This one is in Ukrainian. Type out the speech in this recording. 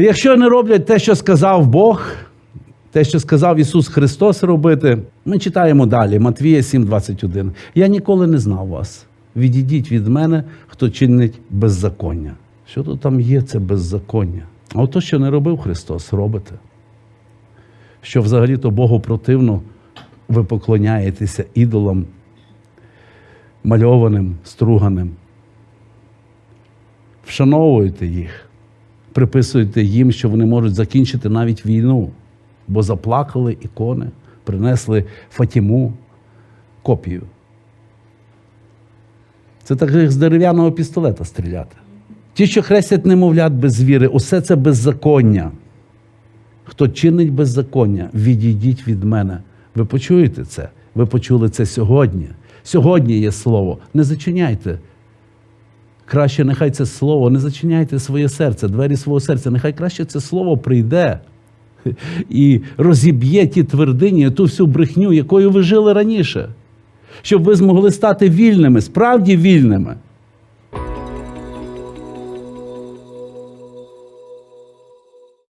Якщо не роблять те, що сказав Бог, те, що сказав Ісус Христос робити, ми читаємо далі, Матвія 7,21. Я ніколи не знав вас. Відійдіть від мене, хто чинить беззаконня. Що тут там є, це беззаконня? А ото, що не робив Христос, робите. Що взагалі-то Богу противно ви поклоняєтеся ідолам, мальованим, струганим. Вшановуєте їх, приписуєте їм, що вони можуть закінчити навіть війну, бо заплакали ікони, принесли Фатіму копію. Це так як з дерев'яного пістолета стріляти. Ті, що хрестять немовлят без віри, усе це беззаконня. Хто чинить беззаконня, відійдіть від мене. Ви почуєте це? Ви почули це сьогодні. Сьогодні є слово. Не зачиняйте. Краще нехай це слово, не зачиняйте своє серце, двері свого серця. Нехай краще це слово прийде і розіб'є ті твердині, ту всю брехню, якою ви жили раніше. Щоб ви змогли стати вільними, справді вільними.